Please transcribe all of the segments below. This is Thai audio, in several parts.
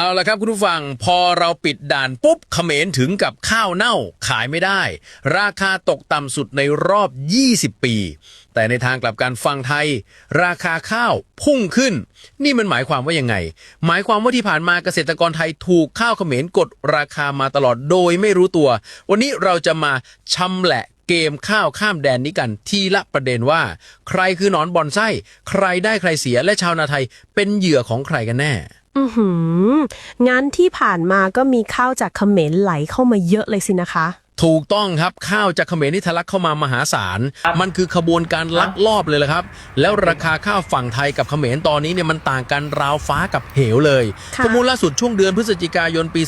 เอาละครับคุณผู้ฟังพอเราปิดด่านปุ๊บเขมรถึงกับข้าวเน่าขายไม่ได้ ราคาตกต่ำสุดในรอบ 20 ปี แต่ในทางกลับกันฝั่งไทย ราคาข้าวพุ่งขึ้น นี่มันหมายความว่ายังไง หมายความว่าที่ผ่านมาเกษตรกรไทยถูกข้าวเขมรกดราคามาตลอดโดยไม่รู้ตัว วันนี้เราจะมาชำแหละเกมข้าวข้ามแดนนี้กันทีละประเด็นว่า ใครคือหนอนบอนไส้ ใครได้ใครเสียและชาวนาไทยเป็นเหยื่อของใครกันแน่ อือหืองั้นที่ผ่านมาก็มีข้าวจากเขมรไหลเข้ามาเยอะเลยสินะคะ ถูกต้องครับข้าวจากเขมรนี่ทะลักเข้ามามหาศาล มันคือขบวนการลักลอบเลยละครับ แล้วราคาข้าวฝั่งไทยกับเขมรตอนนี้เนี่ยมันต่างกันราวฟ้ากับเหวเลยค่ะ ข้อมูลล่าสุดช่วงเดือนพฤศจิกายนปี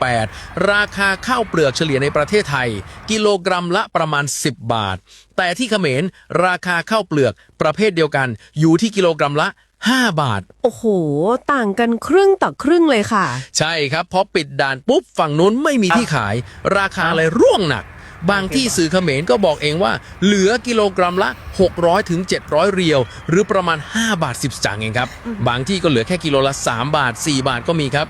2568 ราคาข้าวเปลือกเฉลี่ยในประเทศไทย กิโลกรัมละประมาณ 10 บาท แต่ที่เขมรราคาข้าวเปลือกประเภทเดียวกัน อยู่ที่กิโลกรัมละ 5 บาท โอ้โห ต่างกันครึ่งต่อครึ่งเลยค่ะ ใช่ครับพอปิดด่านปุ๊บฝั่งนู้นไม่มีที่ขาย ราคาเลยร่วงหนัก บางที่สื่อเขมรก็บอกเองว่า เหลือกิโลกรัมละ 600ถึง700 เรียว หรือประมาณ 5 บาท 10สตางค์เองครับ บางที่ก็เหลือแค่กิโลละ 3 บาท 4 บาทก็มีครับ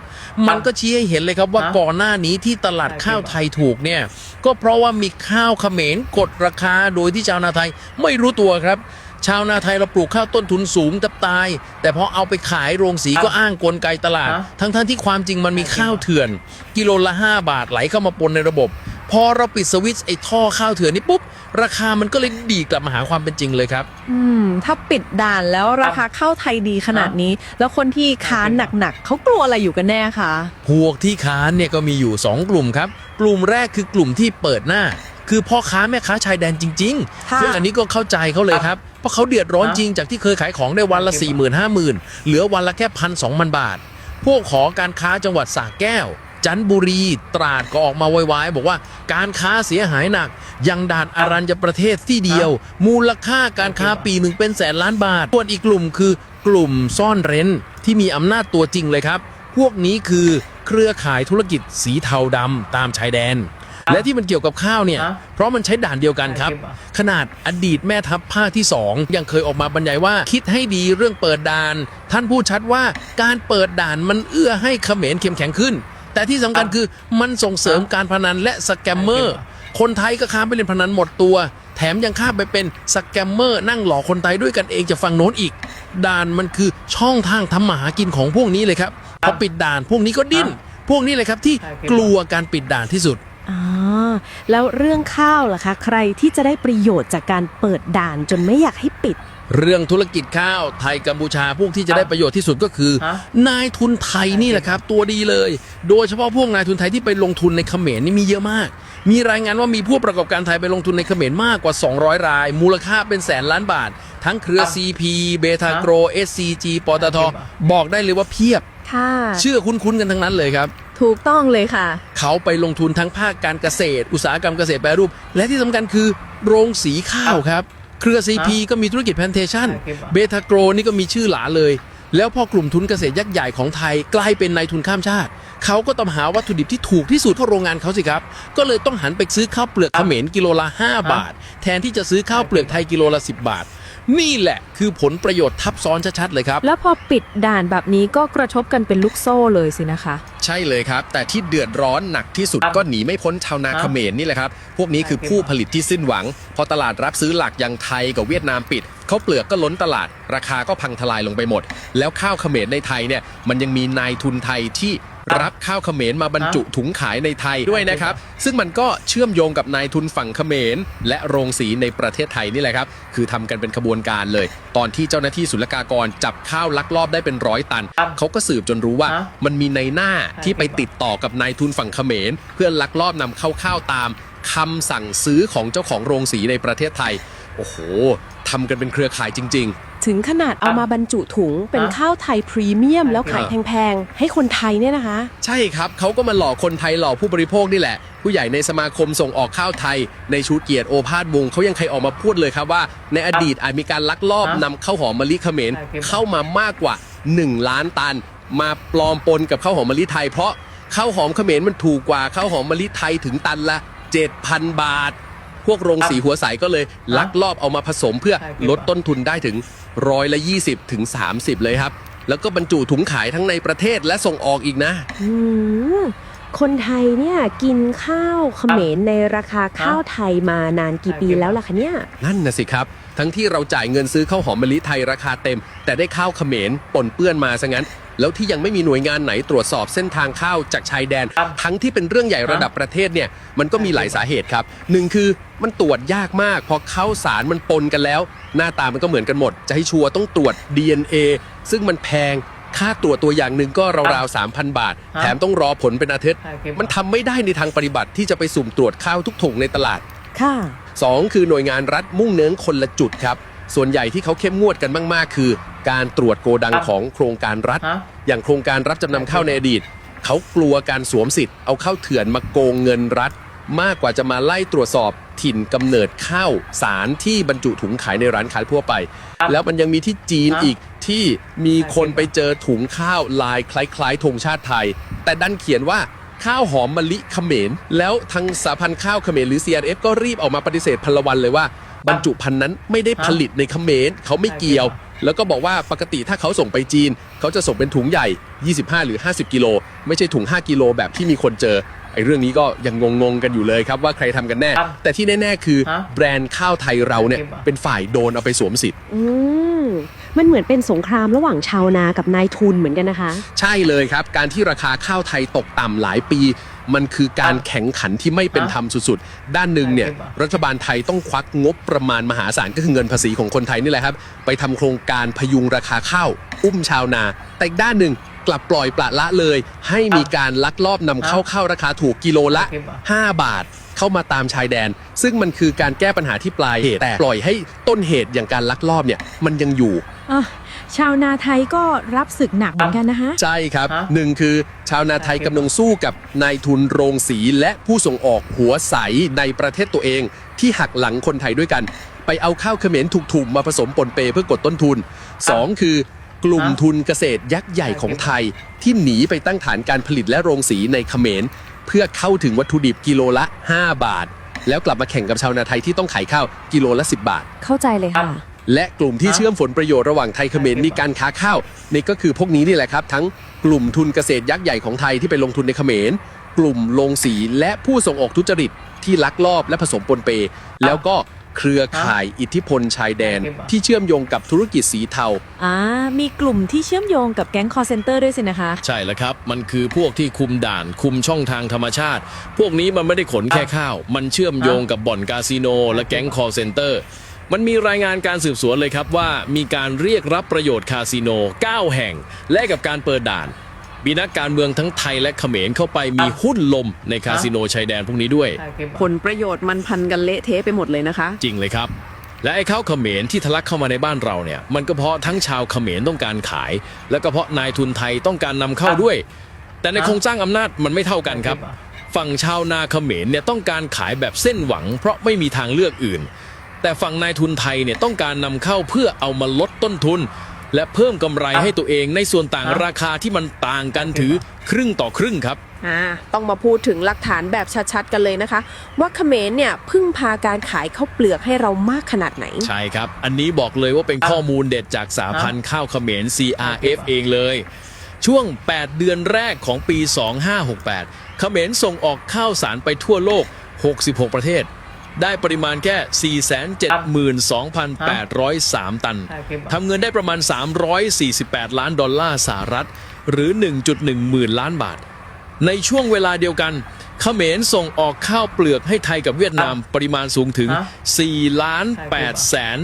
มันก็ชี้ให้เห็นเลยครับว่าฮะก่อนหน้านี้ที่ตลาดข้าวไทยถูกเนี่ยก็เพราะว่ามีข้าวเขมรกดราคาโดยที่ชาวนาไทยไม่รู้ตัวครับ ชาวนาไทยเราปลูกข้าวต้นทุนสูงตับตาย แต่พอเอาไปขายโรงสีก็อ้างกลไกตลาดฮะทั้งๆที่ความจริงมันมีข้าวเถื่อน กิโลละ 5 บาทไหลเข้ามาปนในระบบ พอเราปิดสวิตช์ไอ้ท่อข้าวเถื่อนนี่ปุ๊บ ราคามันก็เลยดีดกลับมาหาความเป็นจริงเลยครับ อืม ถ้าปิดด่านแล้วราคาข้าวไทยดีขนาดนี้ แล้วคนที่ค้านหนักๆเขากลัวอะไรอยู่กันแน่คะพวกที่ค้านเนี่ยก็มีอยู่ 2 กลุ่มครับ กลุ่มแรกคือกลุ่มที่เปิดหน้าคือพ่อค้าแม่ค้าชายแดนจริงๆค่ะซึ่งอันนี้ก็เข้าใจเขาเลยครับ เพราะเขาเดือดร้อนจริงจากที่เคยขายของได้วันละ4 0 0 0 0 5 0,000เหลือวันละแค่พันสองบาท พวกขอการค้าจังหวัดสระแก้ว จันทบุรีตราดก็ออกมาไวายบอกว่าการค้าเสียหายหนัก ยังด่านอารัญญประเทศที่เดียว มูลค่าการค้าปีหนึ่งเป็นแสนล้านบาทส่วนอีกกลุ่มคือกลุ่มซ่อนเร้นที่มีอำนาจตัวจริงเลยครับ พวกนี้คือเครือข่ายธุรกิจสีเทาดำตามชายแดน และที่มันเกี่ยวกับข้าวเนี่ยฮะเพราะมันใช้ด่านเดียวกันครับใช่ครับ ขนาดอดีตแม่ทัพภาคที่ 2 ยังเคยออกมาบรรยายว่าคิดให้ดีเรื่องเปิดด่าน ท่านพูดชัดว่าการเปิดด่านมันเอื้อให้เขมรเข้มแข็งขึ้น แต่ที่สำคัญคือมันส่งเสริมการพนันและสแกมเมอร์ คนไทยก็ข้ามไปเล่นพนันหมดตัว แถมยังข้ามไปเป็นสแกมเมอร์นั่งหลอกคนไทยด้วยกันเองจะฟังโน้นอีก ด่านมันคือช่องทางทำมาหากินของพวกนี้เลยครับพอปิดด่านพวกนี้ก็ดิ้น พวกนี้เลยครับที่กลัวการปิดด่านที่สุดอ่า แล้วเรื่องข้าวล่ะคะ ใครที่จะได้ประโยชน์จากการเปิดด่านจนไม่อยากให้ปิด เรื่องธุรกิจข้าวไทยกัมพูชาพวกที่จะได้ประโยชน์ที่สุดก็คือ ฮะ นายทุนไทยนี่แหละครับ ตัวดีเลย โดยเฉพาะพวกนายทุนไทยที่ไปลงทุนในเขมรนี่มีเยอะมาก มีรายงานว่ามีผู้ประกอบการไทยไปลงทุนในเขมรมากกว่า 200 ราย มูลค่าเป็นแสนล้านบาท ทั้งเครือ อะ CP เบทาโกร SCG ปตทอะบอกได้เลยว่าเพียบ ค่ะเชื่อคุ้นๆกันทั้งนั้นเลยครับ ถูกต้องเลยค่ะ เขาไปลงทุนทั้งภาคการเกษตร อุตสาหกรรมเกษตรแปรรูป และที่สำคัญคือ โรงสีข้าวครับ เครือ CP ก็มีธุรกิจแพนเทชันใช่ครับเบทาโกรนี่ก็มีชื่อหลาเลย แล้วพอกลุ่มทุนเกษตรยักษ์ใหญ่ของไทยกลายเป็นนายทุนข้ามชาติ เขาก็ต้องหาวัตถุดิบที่ถูกที่สุดเข้าโรงงานเขาสิครับ ก็เลยต้องหันไปซื้อข้าวเปลือกเขมรกิโลละ 5 บาท แทนที่จะซื้อข้าวเปลือกไทยกิโลละ 10 บาท นี่แหละคือผลประโยชน์ทับซ้อนชัดๆเลยครับ แล้วพอปิดด่านแบบนี้ก็กระทบกันเป็นลูกโซ่เลยสินะคะใช่เลยครับ แต่ที่เดือดร้อนหนักที่สุดก็หนีไม่พ้นชาวนาเขมรนี่แหละครับ พวกนี้คือผู้ผลิตที่สิ้นหวัง พอตลาดรับซื้อหลักอย่างไทยกับเวียดนามปิดเขาวเปลือกก็ล้นตลาด ราคาก็พังทลายลงไปหมด แล้วข้าวเขมรในไทยเนี่ยมันยังมีนายทุนไทยที่รับข้าวเขมรมาบรรจุถุงขายในไทยด้วยนะครับ ซึ่งมันก็เชื่อมโยงกับนายทุนฝั่งเขมร และโรงสีในประเทศไทยนี่แหละครับ คือทำกันเป็นขบวนการเลย ตอนที่เจ้าหน้าที่ศุลกากรจับข้าวลักลอบได้เป็นร้อยตัน เขาก็สืบจนรู้ว่าฮะมันมีในหน้าที่ไปติดต่อกับนายทุนฝั่งเขมร เพื่อลักลอบนำเข้าข้าวตามคำสั่งซื้อของเจ้าของโรงสีในประเทศไทย โอ้โหทำกันเป็นเครือข่ายจริงถึงขนาดเอามาบรรจุถุงเป็นอะข้าวไทยพรีเมียมแล้วขายแพงๆ ให้คนไทยเนี่ยนะคะๆใช่ครับ เขาก็มาหลอกคนไทยหลอกผู้บริโภคนี่แหละ ผู้ใหญ่ในสมาคมส่งออกข้าวไทย ในชูเกียรติโอภาสวงศ์เขายังเคยออกมาพูดเลยครับว่า ในอดีตอาจมีการลักลอบอะนำข้าวหอมมะลิเขมรใช่ครับเข้ามามากกว่า 1 ล้านตัน มาปลอมปนกับข้าวหอมมะลิไทย เพราะข้าวหอมเขมรมันถูกกว่าข้าวหอมมะลิไทยถึงตันละ 7,000 บาท พวกโรงสีหัวใสก็เลยลักลอบเอามาผสมเพื่อใช่ครับลดต้นทุนได้ถึงร้อยละ20ถึง30 เลยครับ แล้วก็บรรจุถุงขายทั้งในประเทศและส่งออกอีกนะ อืมคนไทยเนี่ยกินข้าวเขมรในราคาข้าวไทยมานานกี่ปีแล้วล่ะคะเนี่ย นั่นนะสิครับ ทั้งที่เราจ่ายเงินซื้อข้าวหอมมะลิไทยราคาเต็ม แต่ได้ข้าวเขมรปนเปื้อนมาซะงั้น แล้วที่ยังไม่มีหน่วยงานไหนตรวจสอบเส้นทางข้าวจากชายแดน ทั้งที่เป็นเรื่องใหญ่ระดับประเทศเนี่ยมันก็มีหลายสาเหตุครับหนึ่งคือมันตรวจยากมากพอข้าวสารมันปนกันแล้ว หน้าตามันก็เหมือนกันหมด จะให้ชัวร์ต้องตรวจ DNA ซึ่งมันแพงค่าตรวจตัวอย่างหนึ่งก็ราวๆ3,000บาท แถมต้องรอผลเป็นอาทิตย์ มันทำไม่ได้ในทางปฏิบัติที่จะไปสุ่มตรวจข้าวทุกถุงในตลาด ค่ะ 2 คือหน่วยงานรัฐมุ่งเน้นคนละจุดครับ ส่วนใหญ่ที่เขาเข้มงวดกันมาก ๆ คือ การตรวจโกดังของโครงการรัฐ ฮะ อย่างโครงการรับจำนำข้าวในอดีต เขากลัวการสวมสิทธิ์เอาข้าวเถื่อนมาโกงเงินรัฐ มากกว่าจะมาไล่ตรวจสอบถิ่นกำเนิดข้าวสารที่บรรจุถุงขายในร้านค้าทั่วไปแล้วมันยังมีที่จีนฮะ อีกที่มีคนไปเจอถุงข้าวลายคล้ายๆธงชาติไทย แต่ดันเขียนว่า ข้าวหอมมะลิเขมรแล้วทางสาพันธ์ข้าวเขมรหรือ CRF ก็รีบออกมาปฏิเสธพลวันเลยว่า บรรจุภัณฑ์นั้นไม่ได้ผลิตในเขมรเขาไม่เกี่ยว แล้วก็บอกว่าปกติถ้าเขาส่งไปจีน เขาจะส่งเป็นถุงใหญ่ 25 หรือ 50 กิโล ไม่ใช่ถุง 5 กิโลแบบที่มีคนเจอ ไอ้เรื่องนี้ก็ยังงงๆกันอยู่เลยครับว่าใครทำกันแน่ครับแต่ที่แน่ๆคือฮะแบรนด์ข้าวไทยเราเนี่ยเป็นฝ่ายโดนเอาไปสวมสิทธิอืมมันเหมือนเป็นสงครามระหว่างชาวนากับนายทุนเหมือนกันนะคะ ใช่เลยครับ การที่ราคาข้าวไทยตกต่ำหลายปี มันคือการแข่งขันที่ไม่เป็นธรรมสุดๆ ด้านหนึ่งเนี่ยรัฐบาลไทยต้องควักงบประมาณมหาศาลก็คือเงินภาษีของคนไทยนี่แหละครับ ไปทำโครงการพยุงราคาข้าวอุ้มชาวนา แต่อีกด้านหนึ่งกลับปล่อยปละละเลย ให้มีการลักลอบนำเข้าข้าวราคาถูกกิโลละ 5 บาทเข้ามาตามชายแดน ซึ่งมันคือการแก้ปัญหาที่ปลายเหตุแต่ปล่อยให้ต้นเหตุอย่างการลักลอบเนี่ยมันยังอยู่ อะชาวนาไทยก็รับศึกหนักเหมือนกันนะคะ ใช่ครับฮะหนึ่งคือชาวนาไทยกำลังสู้กับนายทุนโรงสีและผู้ส่งออกหัวใสในประเทศตัวเอง ที่หักหลังคนไทยด้วยกัน ไปเอาข้าวเขมรถูกๆมาผสมปนเปเพื่อกดต้นทุน2คือ กลุ่มทุนเกษตรยักษ์ใหญ่ของไทย ที่หนีไปตั้งฐานการผลิตและโรงสีในเขมร เพื่อเข้าถึงวัตถุดิบกิโลละ 5 บาท แล้วกลับมาแข่งกับชาวนาไทยที่ต้องขายข้าวกิโลละ 10 บาท เข้าใจเลยค่ะ และกลุ่มที่เชื่อมผลประโยชน์ระหว่างไทยเขมรในการค้าข้าวนี่ก็คือพวกนี้นี่แหละครับ ทั้งกลุ่มทุนเกษตรยักษ์ใหญ่ของไทยที่ไปลงทุนในเขมร กลุ่มโรงสีและผู้ส่งออกทุจริตที่ลักลอบและผสมปนเป แล้วก็ เครือข่ายอิทธิพลชายแดน ที่เชื่อมโยงกับธุรกิจสีเทา อ่ามีกลุ่มที่เชื่อมโยงกับแก๊งคอร์เซนเตอร์ด้วยสินะคะ ใช่แล้วครับ มันคือพวกที่คุมด่านคุมช่องทางธรรมชาติ พวกนี้มันไม่ได้ขนแค่ข้าว มันเชื่อมโยงกับบ่อนคาสิโน และแก๊งคอร์เซนเตอร์ มันมีรายงานการสืบสวนเลยครับว่ามีการเรียกรับประโยชน์คาสิโน 9 แห่ง และกับการเปิดด่าน มีนักการเมืองทั้งไทยและเขมรเข้าไปมีหุ้นลมในคาสิโนชายแดนพวกนี้ด้วย ผลประโยชน์มันพันกันเละเทะไปหมดเลยนะคะ จริงเลยครับ และไอ้ข้าวเขมรที่ทะลักเข้ามาในบ้านเราเนี่ยมันก็เพราะทั้งชาวเขมรต้องการขาย และก็เพราะนายทุนไทยต้องการนำเข้าด้วย แต่ในโครงสร้างอำนาจมันไม่เท่ากันครับ ฝั่งชาวนาเขมรเนี่ยต้องการขายแบบเส้นหวัง เพราะไม่มีทางเลือกอื่น แต่ฝั่งนายทุนไทยเนี่ยต้องการนำเข้าเพื่อเอามาลดต้นทุน และเพิ่มกำไรให้ตัวเองในส่วนต่างราคาที่มันต่างกันถือครึ่งต่อครึ่งครับ อ่าต้องมาพูดถึงหลักฐานแบบชัดๆกันเลยนะคะ ว่าเขมรเนี่ยพึ่งพาการขายข้าวเปลือกให้เรามากขนาดไหน ใช่ครับ อันนี้บอกเลยว่าเป็นข้อมูลเด็ดจากสาพันธ์ข้าวเขมร CRF เองเลย ช่วง 8 เดือนแรกของปี 2568 เขมรส่งออกข้าวสารไปทั่วโลก 66 ประเทศ ได้ปริมาณแค่ 472,803 ตันทำเงินได้ประมาณ 348 ล้านดอลลาร์สหรัฐ หรือ 1.1 หมื่นล้านบาท ในช่วงเวลาเดียวกัน เขมรส่งออกข้าวเปลือกให้ไทยกับเวียดนามปริมาณสูงถึงฮะ4ล้าน8แสน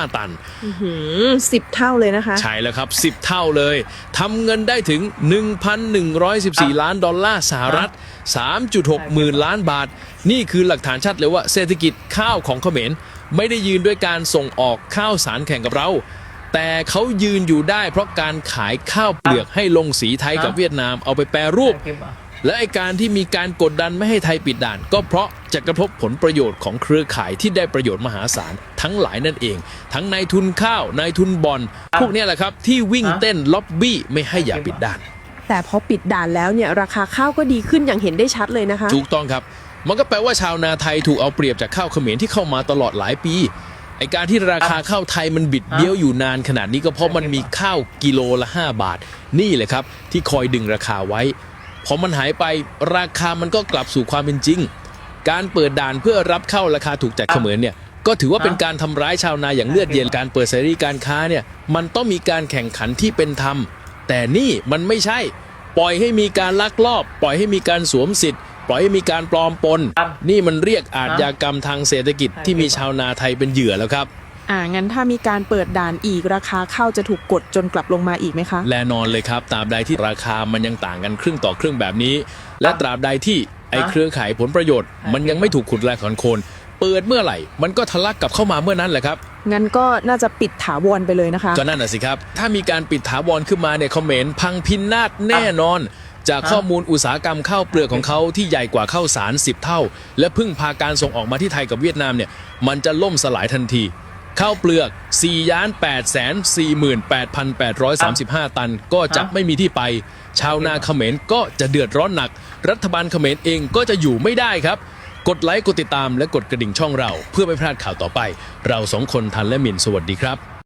48,835 ตันอืมสิบเท่าเลยนะคะ ใช่แล้วครับ 10 เท่าเลยทำเงินได้ถึง 1,114 ล้านดอลลาร์สหรัฐ 3.6 หมื่นล้านบาท นี่คือหลักฐานชัดเลยว่าเศรษฐกิจข้าวของเขมรไม่ได้ยืนด้วยการส่งออกข้าวสารแข่งกับเรา แต่เขายืนอยู่ได้เพราะการขายข้าวเปลือกให้ลงสีไทยกับเวียดนามเอาไปแปรรูป และไอการที่มีการกดดันไม่ให้ไทยปิดด่าน ก็เพราะจะกระทบผลประโยชน์ของเครือข่ายที่ได้ประโยชน์มหาศาลทั้งหลายนั่นเอง ทั้งนายทุนข้าวนายทุนบอลพวกเนี้ยแหละครับที่วิ่งเต้นล็อบบี้ไม่ให้อย่าปิดด่าน แต่พอปิดด่านแล้วเนี่ยราคาข้าวก็ดีขึ้นอย่างเห็นได้ชัดเลยนะคะ ถูกต้องครับ มันก็แปลว่าชาวนาไทยถูกเอาเปรียบจากข้าวเขมรที่เข้ามาตลอดหลายปี ไอการที่ราคาข้าวไทยมันบิดเบี้ยวอยู่นานขนาดนี้ก็เพราะมันมีข้าวกิโลละ 5 บาท นี่แหละครับ ที่คอยดึงราคาไว้พอมันหายไปราคามันก็กลับสู่ความเป็นจริง การเปิดด่านเพื่อรับเข้าราคาถูกจากเขมรเนี่ยก็ถือว่าเป็นการทำร้ายชาวนาอย่างเลือดเย็นการเปิดเสรีการค้าเนี่ยมันต้องมีการแข่งขันที่เป็นธรรม แต่นี่มันไม่ใช่ ปล่อยให้มีการลักลอบ ปล่อยให้มีการสวมสิทธิ์ ปล่อยให้มีการปลอมปน นี่มันเรียกอาชญากรรมทางเศรษฐกิจที่มีชาวนาไทยเป็นเหยื่อแล้วครับอ่างั้นถ้ามีการเปิดด่านอีกราคาข้าวจะถูกกดจนกลับลงมาอีกไหมคะ แน่นอนเลยครับตราบใดที่ราคามันยังต่างกันครึ่งต่อครึ่งแบบนี้ และตราบใดที่ไอ้เครือข่ายผลประโยชน์ มันยังไม่ถูกขุดแลถอนโคนเปิดเมื่อไหร่ มันก็ทะลักกลับเข้ามาเมื่อนั้นแหละครับ งั้นก็น่าจะปิดถาวรไปเลยนะคะ ก็นั่นน่ะสิครับ ถ้ามีการปิดถาวรขึ้นมาเนี่ยเขมรพังพินาศแน่นอน จากข้อมูลอุตสาหกรรมข้าวเปลือกของเขาที่ใหญ่กว่าข้าวสาร 10 เท่า และพึ่งพาการส่งออกมาที่ไทยกับเวียดนามเนี่ยมันจะล่มสลายทันทีข้าวเปลือก4ย้าน8 4 8 8 3 5 ตัน ก็จะไม่มีที่ไป ชาวนาเขมรก็จะเดือดร้อนหนัก รัฐบาลเขมรเองก็จะอยู่ไม่ได้ครับ กดไลค์กดติดตามและกดกระดิ่งช่องเรา เพื่อไม่พลาดข่าวต่อไป เราสองคนทันและหมินสวัสดีครับ